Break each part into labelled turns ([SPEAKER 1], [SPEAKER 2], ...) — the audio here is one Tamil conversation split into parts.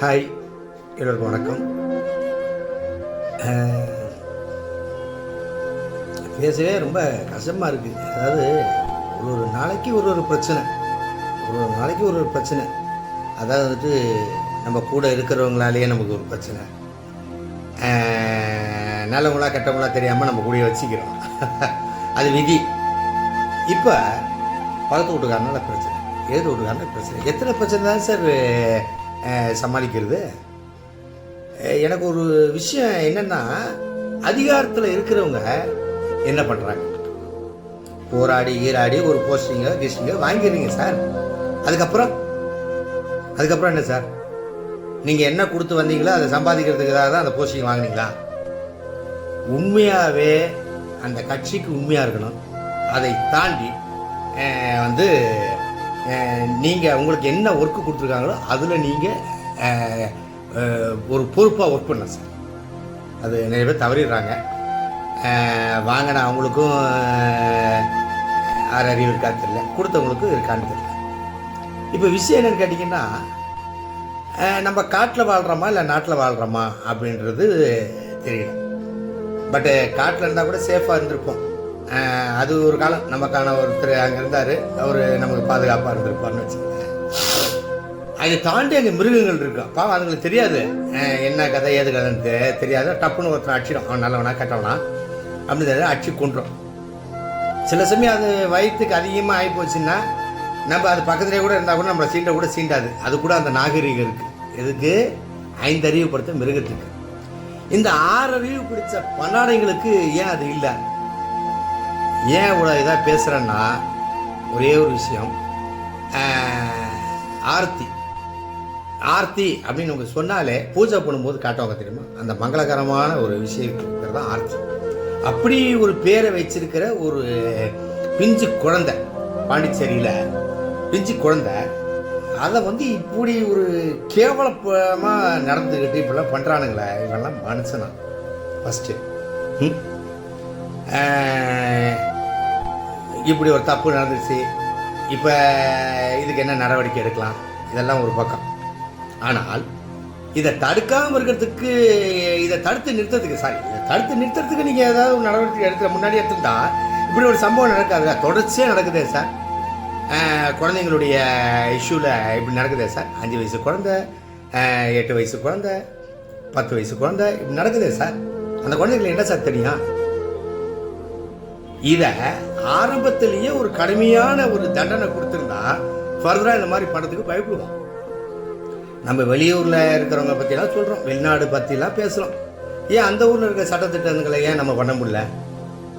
[SPEAKER 1] ஹாய் எல்லோருக்கும் வணக்கம். பேசவே ரொம்ப கஷ்டமாக இருக்குது அதாவது ஒரு ஒரு நாளைக்கு ஒரு ஒரு பிரச்சனை. ஒரு ஒரு நாளைக்கு ஒரு ஒரு பிரச்சனை. அதாவது வந்துட்டு நம்ம கூட இருக்கிறவங்களாலேயே நமக்கு ஒரு பிரச்சனை. நல்லவங்களா கெட்டவங்களா தெரியாமல் நம்ம கூடயே வச்சுக்கிறோம். அது விதி. இப்போ பழத்து வீட்டுக்காரனால பிரச்சனை. எழுது வீட்டுக்காரனால பிரச்சனை. எத்தனை பிரச்சனை தான் சார் சமாளிக்கிறது. எனக்கு ஒரு விஷயம் என்னென்னா அதிகாரத்தில் இருக்கிறவங்க என்ன பண்ணுறாங்க போராடி ஈராடி ஒரு போஸ்டிங்கோ கிஸ்டிங்கோ வாங்கிடுறீங்க சார். அதுக்கப்புறம்? அதுக்கப்புறம் என்ன சார்? நீங்கள் என்ன கொடுத்து வந்தீங்களோ அதை சம்பாதிக்கிறதுக்காக தான் அந்த போஸ்டிங் வாங்கினீங்களா? உண்மையாகவே அந்த கட்சிக்கு உண்மையாக இருக்கணும். அதை தாண்டி வந்து நீங்கள் உங்களுக்கு என்ன ஒர்க்கு கொடுத்துருக்காங்களோ அதில் நீங்கள் ஒரு பொறுப்பாக ஒர்க் பண்ணலாம் சார். அது நிறைய பேர் தவறிடுறாங்க. வாங்கின அவங்களுக்கும் அஹ், ஆறு அறிவு இருக்கான்னு தெரியல. கொடுத்தவங்களுக்கும் இருக்கான்னு தெரியல. இப்போ விஷயம் என்னன்னு கேட்டிங்கன்னா நம்ம காட்டில் வாழ்கிறோமா இல்லை நாட்டில் வாழ்கிறோமா அப்படின்றது தெரியல. பட்டு காட்டில் இருந்தால் கூட சேஃபாக இருந்திருப்போம். அது ஒரு காலம். நமக்கான ஒருத்தர் அங்கே இருந்தார். அவர் நமக்கு பாதுகாப்பாக இருந்திருப்பார்னு வச்சுக்கோங்க அதை தாண்டி அங்கே மிருகங்கள் இருக்கும் பாவம் அதுங்களுக்கு தெரியாது. என்ன கதை ஏது கதைன்னு தெ- தெரியாது. டப்புன்னு ஒருத்தன் அடிச்சிடும். அவன் நல்லவனா கெட்டவனா? அப்படின்னு தெரியாது. அடிச்சு கொண்டுரும் சில சமயம் அது வயிற்றுக்கு அதிகமாக ஆகி போச்சுன்னா நம்ம அது பக்கத்துலேயே கூட இருந்தால் கூட நம்மளை சீண்ட கூட சீண்டாது. அது கூட அந்த நாகரிகம் இருக்குது எதுக்கு? ஐந்தறிவு படுத்த மிருகத்துக்கு. இந்த ஆறறிவு பிடிச்ச பன்னாடைங்களுக்கு ஏன் அது இல்லை? ஏன் இவ்வளோ இதாக பேசுகிறேன்னா ஒரே ஒரு விஷயம். ஆர்த்தி. ஆர்த்தி அப்படின்னு அவங்க சொன்னாலே பூஜை பண்ணும்போது காட்டுவாங்க தெரியுமா? அந்த மங்களகரமான ஒரு விஷயத்துக்கு தான் ஆர்த்தி. அப்படி ஒரு பேரை வச்சிருக்கிற ஒரு பிஞ்சு குழந்தை பாண்டிச்சேரியில் பிஞ்சு குழந்தை அதை வந்து இப்படி ஒரு கேவலமாக நடந்துக்கிட்டு இப்படிலாம் பண்ணுறானுங்களே இவெல்லாம் மனுஷனா ஃபஸ்ட்டு இப்படி ஒரு தப்பு நடந்துச்சு இப்போ இதுக்கு என்ன நடவடிக்கை எடுக்கலாம்? இதெல்லாம் ஒரு பக்கம். ஆனால் இதை தடுக்காமல் இருக்கிறதுக்கு இதை தடுத்து நிறுத்துறதுக்கு சாரி இதை தடுத்து நிறுத்துறதுக்கு நீங்கள் ஏதாவது ஒரு நடவடிக்கை எடுத்து முன்னாடி எடுத்துட்டா இப்படி ஒரு சம்பவம் நடக்காது. தொடர்ச்சியாக நடக்குதே சார் குழந்தைங்களுடைய இஷ்யூவில் இப்படி நடக்குதே சார் அஞ்சு வயசு குழந்தை எட்டு வயசு குழந்தை பத்து வயசு குழந்தை இப்படி நடக்குதே சார் அந்த குழந்தைங்களுக்கு என்ன சார் தெரியும்? இதை ஆரம்பத்திலேயே ஒரு கடுமையான ஒரு தண்டனை கொடுத்துருந்தா ஃபர்தராக இந்த மாதிரி படத்துக்கு பயப்படுவோம். நம்ம வெளியூரில் இருக்கிறவங்க பற்றிலாம் சொல்கிறோம் வெளிநாடு பற்றிலாம் பேசுகிறோம் ஏன் அந்த ஊரில் இருக்கிற சட்டத்திட்டங்களை ஏன் நம்ம பண்ண முடியல?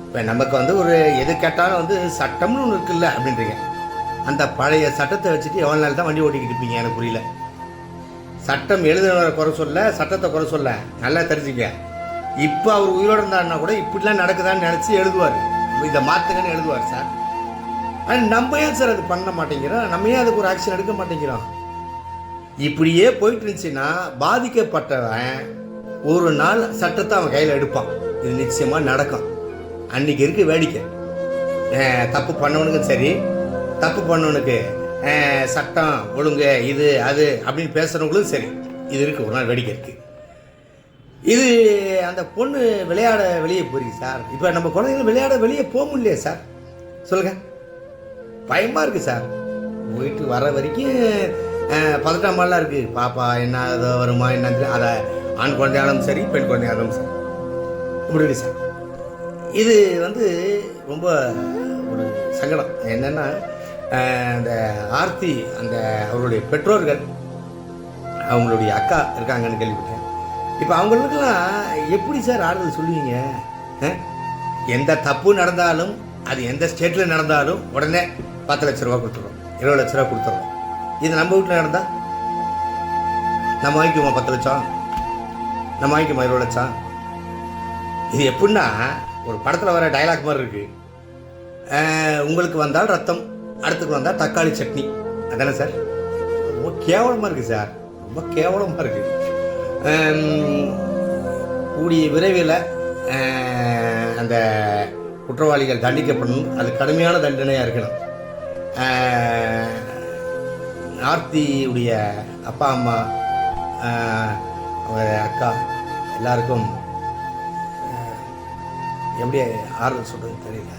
[SPEAKER 1] இப்போ நமக்கு வந்து ஒரு எது கேட்டாலும் வந்து சட்டம்னு ஒன்று இருக்குல்ல அப்படின்றீங்க. அந்த பழைய சட்டத்தை வச்சுட்டு எவ்வளோ நாள் தான் வண்டி ஓட்டிக்கிட்டு இருப்பீங்க? எனக்கு புரியல. சட்டம் எழுதுனவரை குறை சொல்ல சட்டத்தை குறை சொல்ல நல்லா தெரிஞ்சுங்க. இப்போ அவர் உயிரோடு இருந்தாருன்னா கூட இப்படிலாம் நடக்குதான்னு நினச்சி எழுதுவார். இதை மாற்றுங்கன்னு எழுதுவார் சார். ஆனால் நம்ம ஏன் சார் அது பண்ண மாட்டேங்கிறோம்? நம்ம ஏன் அதுக்கு ஒரு ஆக்ஷன் எடுக்க மாட்டேங்கிறோம்? இப்படியே போயிட்டு இருந்துச்சுன்னா பாதிக்கப்பட்டவன் ஒரு நாள் சட்டத்தை அவன் கையில் எடுப்பான். இது நிச்சயமாக நடக்கும். அன்னைக்கு இருக்கு வேடிக்கை. தப்பு பண்ணவனுக்கும் சரி தப்பு பண்ணவனுக்கு சட்டம் ஒழுங்கு இது அது அப்படின்னு பேசுகிறவங்களும் சரி. இது இருக்கு ஒரு நாள் வேடிக்கை இருக்குது இது அந்த பொண்ணு விளையாட வெளியே போறீங்க சார். இப்போ நம்ம குழந்தைங்க விளையாட வெளியே போக முடியலையே சார். சொல்லுங்க. பயமாக இருக்குது சார். போயிட்டு வர வரைக்கும் பதட்டாம் பதட்டமாலாம் இருக்குது பாப்பா என்ன ஏதோ வருமா என்ன அதை ஆண் குழந்தையாலும் சரி பெண் குழந்தையாலும் சரி. இப்படி சார். இது வந்து ரொம்ப ஒரு சங்கடம். என்னென்னா அந்த ஆர்த்தி அந்த அவருடைய பெற்றோர்கள் அவங்களுடைய அக்கா இருக்காங்கன்னு கேள்விப்பட்டேன். இப்போ அவங்களுக்கெல்லாம் எப்படி சார் ஆறுதல் சொல்லுவீங்க? எந்த தப்பு நடந்தாலும் அது எந்த ஸ்டேட்டில் நடந்தாலும் உடனே பத்து லட்ச ரூபா கொடுத்துருவோம் இருபது லட்ச ரூபா கொடுத்துருவோம் இது நம்ம வீட்டில் நடந்தா? நம்ம வாங்கிக்குவோமா பத்து லட்சம்? நம்ம வாங்கிக்குமா இருபது லட்சம்? இது எப்படின்னா ஒரு படத்தில் வர டயலாக் மாதிரி இருக்கு. உங்களுக்கு வந்தால் ரத்தம் அடுத்துக்கு வந்தால் தக்காளி சட்னி. அதானே சார்? ரொம்ப கேவலமாக இருக்குது சார். ரொம்ப கேவலமாக இருக்குது கூடிய விரைவில் அந்த குற்றவாளிகள் தண்டிக்கப்படணும். அது கடுமையான தண்டனையாக இருக்கணும். ஆர்த்தியுடைய அப்பா அம்மா அவங்க அக்கா எல்லாருக்கும் எப்படி ஆறுதல் சொல்கிறது தெரியல.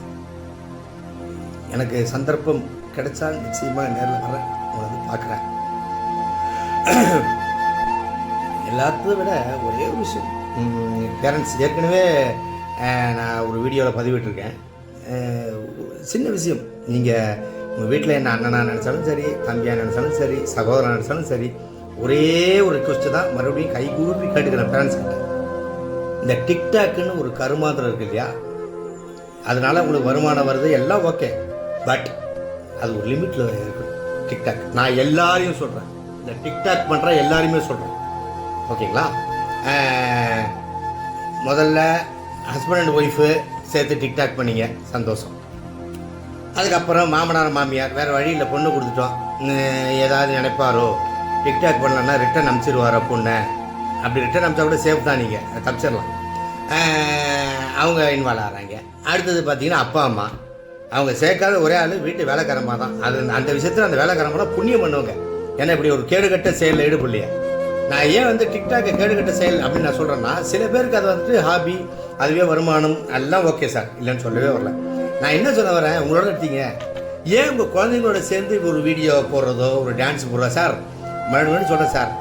[SPEAKER 1] எனக்கு சந்தர்ப்பம் கிடைச்சா நிச்சயமாக நேரில் வரேன் உங்களை வந்து பார்க்குறேன். எல்லாத்தையும் விட ஒரே ஒரு விஷயம். பேரண்ட்ஸ் ஏற்கனவே நான் ஒரு வீடியோவில் பதிவிட்டிருக்கேன். சின்ன விஷயம். நீங்கள் உங்கள் வீட்டில் என்ன அண்ணனாக நினச்சாலும் சரி தம்பியாக நினச்சாலும் சரி சகோதரன் நினச்சாலும் சரி ஒரே ஒரு ரிக்வஸ்ட்டு தான் மறுபடியும் கை கூப்பி கேட்டுக்கிறேன் பேரண்ட்ஸ் கிட்ட. இந்த டிக்டாக்குன்னு ஒரு கருமாந்திரம் இருக்கு இல்லையா? அதனால் உங்களுக்கு வருமானம் வருது எல்லாம் ஓகே பட் அது ஒரு லிமிட்டில் இருக்கணும். டிக்டாக். நான் எல்லாரையும் சொல்கிறேன் இந்த டிக்டாக் பண்ணுற எல்லாரையுமே சொல்கிறேன் ஓகேங்களா? முதல்ல ஹஸ்பண்ட் அண்ட் ஒய்ஃபு சேர்த்து டிக்டாக் பண்ணிங்க. சந்தோஷம். அதுக்கப்புறம் மாமனார் மாமியார் வேறு வழியில் பொண்ணு கொடுத்துட்டோம். ஏதாவது நினைப்பாரோ? டிக்டாக் பண்ணலன்னா ரிட்டன் அனுப்பிச்சிருவாரோ பொண்ணை? அப்படி ரிட்டன் அனுப்பிச்சா கூட சேஃப் தான் நீங்கள் தப்பிச்சிடலாம். அவங்க இன்வால்வ் ஆகிறாங்க அடுத்தது பார்த்தீங்கன்னா அப்பா அம்மா. அவங்க சேர்க்காத ஒரே ஆள் வீட்டு வேலைக்காரமாக தான். அது அந்த விஷயத்தில் அந்த வேலைக்காரமாக புண்ணியம் பண்ணுவாங்க. ஏன்னா இப்படி ஒரு கேடுகட்ட செயலில் ஈடுபடலையே. நான் ஏன் வந்து டிக்டாக்கை கேடுகட்ட செயல் அப்படின்னு நான் சொல்கிறேன்னா சில பேருக்கு அது வந்துட்டு ஹாபி அதுவே வருமானம் எல்லாம் ஓகே சார் இல்லைன்னு சொல்லவே வரல. நான் என்ன சொல்ல வரேன்? உங்களோட எடுத்தீங்க. ஏன் உங்கள் குழந்தைங்களோட சேர்ந்து ஒரு வீடியோ போடுறதோ ஒரு டான்ஸ் போடுறதோ சார் மறுபடியும் சொல்கிறேன் சார்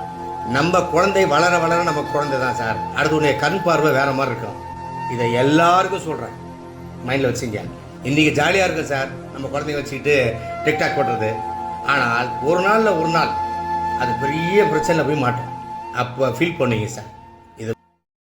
[SPEAKER 1] நம்ம குழந்தை வளர வளர நம்ம குழந்தை தான் சார் அடுத்து கண் பார்வை வேற மாதிரி இருக்கும். இதை எல்லாருக்கும் சொல்கிறேன் மைண்டில் வச்சுங்க. இன்றைக்கி ஜாலியாக இருக்கும் சார் நம்ம குழந்தைங்க வச்சுக்கிட்டு டிக்டாக் போடுறது. ஆனால் ஒரு நாளில் ஒரு நாள் அது பெரிய பிரச்சனையில் போய் மாட்டோம். அப்போ ஃபீல் பண்ணுவீங்க சார்